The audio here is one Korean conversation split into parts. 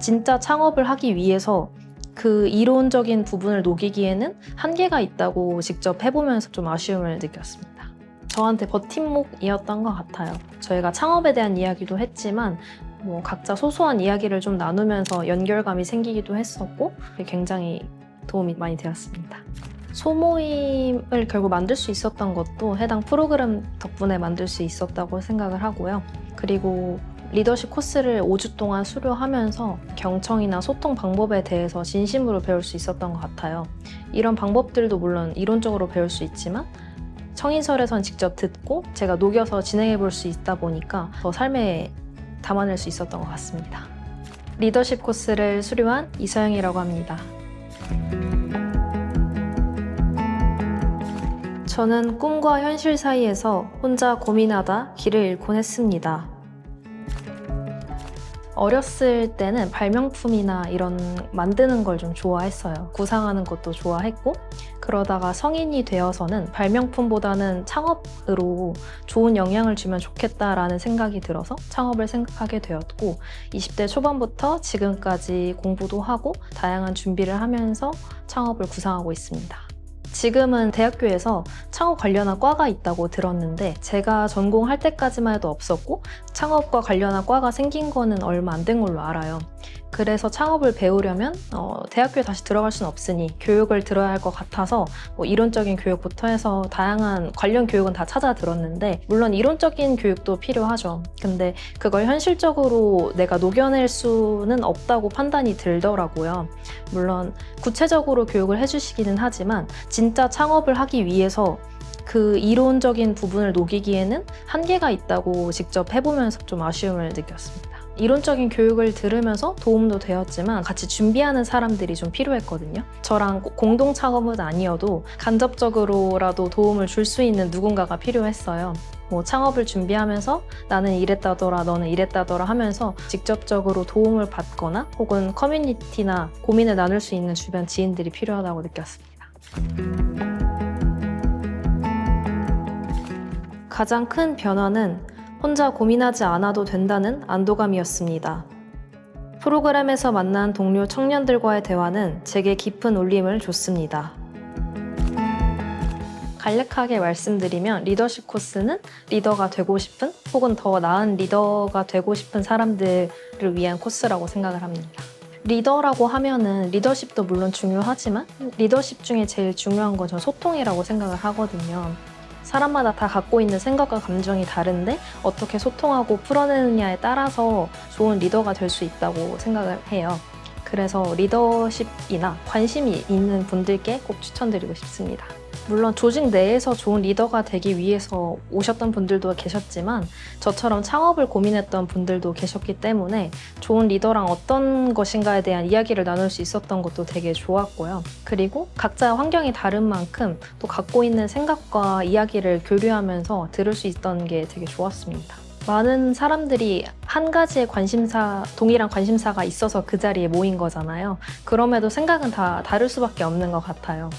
진짜 창업을 하기 위해서 그 이론적인 부분을 녹이기에는 한계가 있다고 직접 해보면서 좀 아쉬움을 느꼈습니다. 저한테 버팀목이었던 것 같아요. 저희가 창업에 대한 이야기도 했지만 뭐 각자 소소한 이야기를 좀 나누면서 연결감이 생기기도 했었고 굉장히 도움이 많이 되었습니다. 소모임을 결국 만들 수 있었던 것도 해당 프로그램 덕분에 만들 수 있었다고 생각을 하고요. 그리고 리더십 코스를 5주 동안 수료하면서 경청이나 소통 방법에 대해서 진심으로 배울 수 있었던 것 같아요. 이런 방법들도 물론 이론적으로 배울 수 있지만 청인설에선 직접 듣고 제가 녹여서 진행해 볼 수 있다 보니까 더 삶에 담아낼 수 있었던 것 같습니다. 리더십 코스를 수료한 이서영이라고 합니다. 저는 꿈과 현실 사이에서 혼자 고민하다 길을 잃곤 했습니다. 어렸을 때는 발명품이나 이런 만드는 걸 좀 좋아했어요. 구상하는 것도 좋아했고, 그러다가 성인이 되어서는 발명품보다는 창업으로 좋은 영향을 주면 좋겠다라는 생각이 들어서 창업을 생각하게 되었고, 20대 초반부터 지금까지 공부도 하고 다양한 준비를 하면서 창업을 구상하고 있습니다. 지금은 대학교에서 창업 관련한 과가 있다고 들었는데 제가 전공할 때까지만 해도 없었고 창업과 관련한 과가 생긴 거는 얼마 안 된 걸로 알아요. 그래서 창업을 배우려면 어, 대학교에 다시 들어갈 수는 없으니 교육을 들어야 할 것 같아서 뭐 이론적인 교육부터 해서 다양한 관련 교육은 다 찾아 들었는데 물론 이론적인 교육도 필요하죠. 근데 그걸 현실적으로 내가 녹여낼 수는 없다고 판단이 들더라고요. 물론 구체적으로 교육을 해주시기는 하지만 진짜 창업을 하기 위해서 그 이론적인 부분을 녹이기에는 한계가 있다고 직접 해보면서 좀 아쉬움을 느꼈습니다. 이론적인 교육을 들으면서 도움도 되었지만 같이 준비하는 사람들이 좀 필요했거든요. 저랑 공동 창업은 아니어도 간접적으로라도 도움을 줄 수 있는 누군가가 필요했어요. 뭐 창업을 준비하면서 나는 이랬다더라, 너는 이랬다더라 하면서 직접적으로 도움을 받거나 혹은 커뮤니티나 고민을 나눌 수 있는 주변 지인들이 필요하다고 느꼈습니다. 가장 큰 변화는 혼자 고민하지 않아도 된다는 안도감이었습니다. 프로그램에서 만난 동료 청년들과의 대화는 제게 깊은 울림을 줬습니다. 간략하게 말씀드리면 리더십 코스는 리더가 되고 싶은 혹은 더 나은 리더가 되고 싶은 사람들을 위한 코스라고 생각을 합니다. 리더라고 하면은 리더십도 물론 중요하지만 리더십 중에 제일 중요한 건전 소통이라고 생각을 하거든요. 사람마다 다 갖고 있는 생각과 감정이 다른데 어떻게 소통하고 풀어내느냐에 따라서 좋은 리더가 될 수 있다고 생각을 해요. 그래서 리더십이나 관심이 있는 분들께 꼭 추천드리고 싶습니다. 물론 조직 내에서 좋은 리더가 되기 위해서 오셨던 분들도 계셨지만 저처럼 창업을 고민했던 분들도 계셨기 때문에 좋은 리더랑 어떤 것인가에 대한 이야기를 나눌 수 있었던 것도 되게 좋았고요. 그리고 각자 환경이 다른 만큼 또 갖고 있는 생각과 이야기를 교류하면서 들을 수 있던 게 되게 좋았습니다. 많은 사람들이 한 가지의 관심사, 동일한 관심사가 있어서 그 자리에 모인 거잖아요. 그럼에도 생각은 다 다를 수밖에 없는 것 같아요.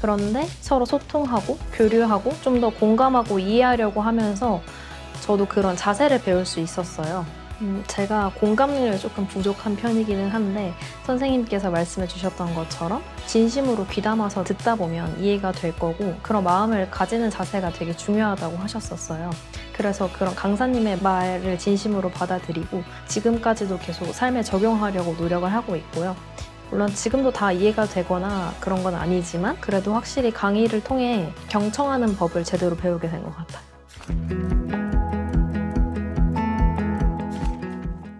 그런데 서로 소통하고 교류하고 좀 더 공감하고 이해하려고 하면서 저도 그런 자세를 배울 수 있었어요. 음, 제가 공감력이 조금 부족한 편이기는 한데 선생님께서 말씀해 주셨던 것처럼 진심으로 귀담아서 듣다 보면 이해가 될 거고 그런 마음을 가지는 자세가 되게 중요하다고 하셨었어요. 그래서 그런 강사님의 말을 진심으로 받아들이고 지금까지도 계속 삶에 적용하려고 노력을 하고 있고요. 물론 지금도 다 이해가 되거나 그런 건 아니지만 그래도 확실히 강의를 통해 경청하는 법을 제대로 배우게 된 것 같아요.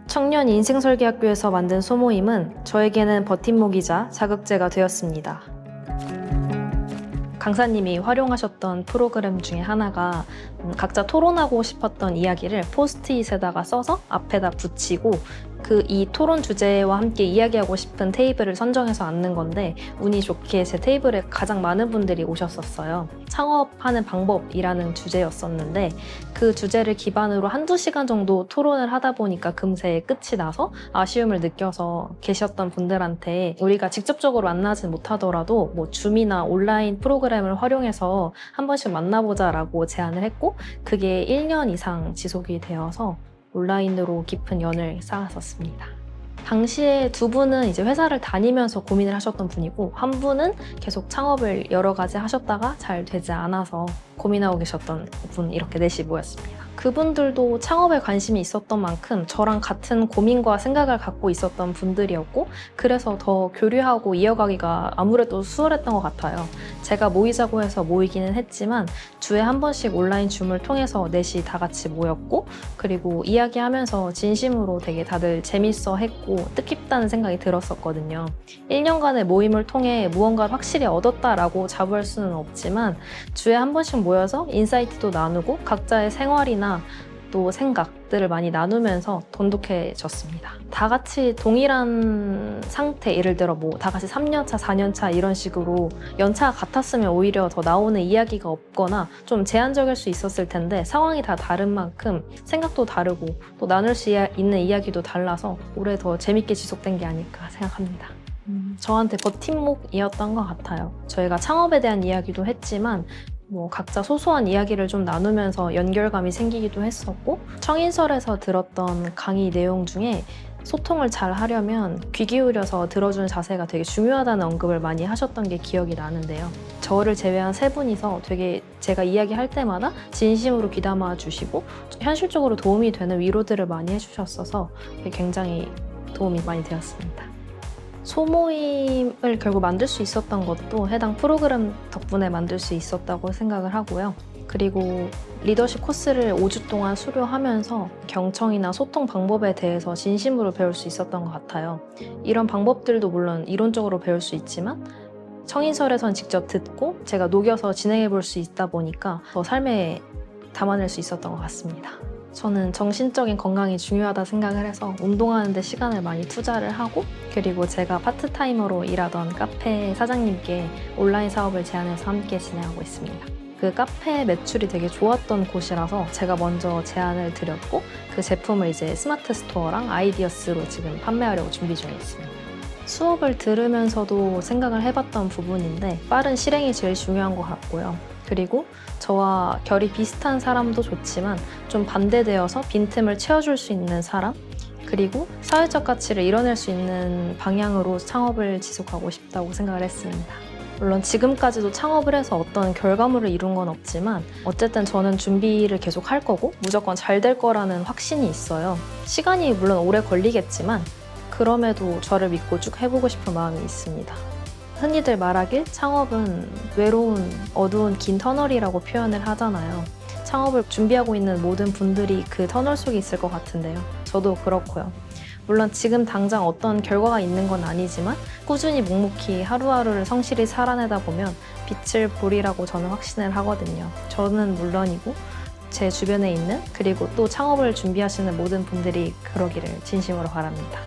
청년 인생설계학교에서 만든 소모임은 저에게는 버팀목이자 자극제가 되었습니다. 강사님이 활용하셨던 프로그램 중에 하나가 음, 각자 토론하고 싶었던 이야기를 포스트잇에다가 써서 앞에다 붙이고 그 이 토론 주제와 함께 이야기하고 싶은 테이블을 선정해서 앉는 건데 운이 좋게 제 테이블에 가장 많은 분들이 오셨었어요. 창업하는 방법이라는 주제였었는데 그 주제를 기반으로 한두 시간 정도 토론을 하다 보니까 금세 끝이 나서 아쉬움을 느껴서 계셨던 분들한테 우리가 직접적으로 만나진 못하더라도 뭐 줌이나 온라인 프로그램을 활용해서 한 번씩 만나보자라고 제안을 했고 그게 1년 이상 지속이 되어서 온라인으로 깊은 연을 쌓았었습니다. 당시에 두 분은 이제 회사를 다니면서 고민을 하셨던 분이고 한 분은 계속 창업을 여러 가지 하셨다가 잘 되지 않아서 고민하고 계셨던 분 이렇게 넷이 모였습니다. 그분들도 창업에 관심이 있었던 만큼 저랑 같은 고민과 생각을 갖고 있었던 분들이었고 그래서 더 교류하고 이어가기가 아무래도 수월했던 것 같아요. 제가 모이자고 해서 모이기는 했지만 주에 한 번씩 온라인 줌을 통해서 넷이 다 같이 모였고 그리고 이야기하면서 진심으로 되게 다들 재밌어 했고 뜻깊다는 생각이 들었었거든요. 1년간의 모임을 통해 무언가를 확실히 얻었다라고 자부할 수는 없지만 주에 한 번씩 모여서 인사이트도 나누고 각자의 생활이나 또 생각들을 많이 나누면서 돈독해졌습니다. 다 같이 동일한 상태, 예를 들어 뭐 다 같이 3년차, 4년차 이런 식으로 연차가 같았으면 오히려 더 나오는 이야기가 없거나 좀 제한적일 수 있었을 텐데 상황이 다 다른 만큼 생각도 다르고 또 나눌 수 있는 이야기도 달라서 올해 더 재밌게 지속된 게 아닐까 생각합니다. 음, 저한테 버팀목이었던 것 같아요. 저희가 창업에 대한 이야기도 했지만 뭐 각자 소소한 이야기를 좀 나누면서 연결감이 생기기도 했었고 청인설에서 들었던 강의 내용 중에 소통을 잘 하려면 귀 기울여서 들어주는 자세가 되게 중요하다는 언급을 많이 하셨던 게 기억이 나는데요. 저를 제외한 세 분이서 되게 제가 이야기할 때마다 진심으로 귀담아 주시고 현실적으로 도움이 되는 위로들을 많이 해주셨어서 굉장히 도움이 많이 되었습니다. 소모임을 결국 만들 수 있었던 것도 해당 프로그램 덕분에 만들 수 있었다고 생각을 하고요. 그리고 리더십 코스를 5주 동안 수료하면서 경청이나 소통 방법에 대해서 진심으로 배울 수 있었던 것 같아요. 이런 방법들도 물론 이론적으로 배울 수 있지만 청인설에선 직접 듣고 제가 녹여서 진행해 볼 수 있다 보니까 더 삶에 담아낼 수 있었던 것 같습니다. 저는 정신적인 건강이 중요하다 생각을 해서 운동하는 데 시간을 많이 투자를 하고 그리고 제가 파트타이머로 일하던 카페 사장님께 온라인 사업을 제안해서 함께 진행하고 있습니다. 그 카페 매출이 되게 좋았던 곳이라서 제가 먼저 제안을 드렸고 그 제품을 이제 스마트 스토어랑 아이디어스로 지금 판매하려고 준비 중에 있습니다. 수업을 들으면서도 생각을 해봤던 부분인데 빠른 실행이 제일 중요한 것 같고요. 그리고 저와 결이 비슷한 사람도 좋지만 좀 반대되어서 빈틈을 채워줄 수 있는 사람 그리고 사회적 가치를 이뤄낼 수 있는 방향으로 창업을 지속하고 싶다고 생각을 했습니다. 물론 지금까지도 창업을 해서 어떤 결과물을 이룬 건 없지만 어쨌든 저는 준비를 계속 할 거고 무조건 잘 될 거라는 확신이 있어요. 시간이 물론 오래 걸리겠지만 그럼에도 저를 믿고 쭉 해보고 싶은 마음이 있습니다. 흔히들 말하길 창업은 외로운 어두운 긴 터널이라고 표현을 하잖아요. 창업을 준비하고 있는 모든 분들이 그 터널 속에 있을 것 같은데요. 저도 그렇고요. 물론 지금 당장 어떤 결과가 있는 건 아니지만 꾸준히 묵묵히 하루하루를 성실히 살아내다 보면 빛을 보리라고 저는 확신을 하거든요. 저는 물론이고 제 주변에 있는 그리고 또 창업을 준비하시는 모든 분들이 그러기를 진심으로 바랍니다.